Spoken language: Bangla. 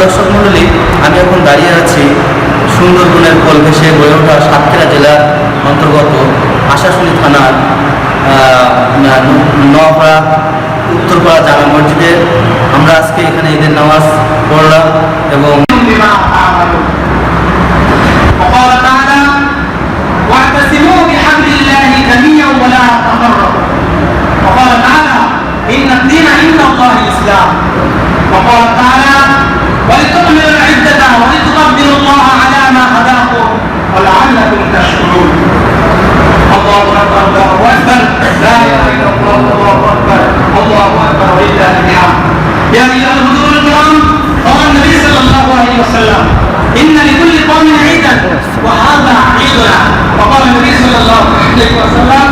দর্শক মন্ডলী আমি এখন দাঁড়িয়ে আছি সুন্দরবনের কল ঘেসে গড়ে ওঠা সাতক্ষীরা জেলার অন্তর্গত আশাশুনি থানার নপাড়া উত্তরপাড়া জামা মসজিদে। আমরা আজকে এখানে ঈদের নামাজ পড়লাম এবং إن لكل قوم عيدا وهذا عيدنا وقال النبي صلى الله عليه وسلم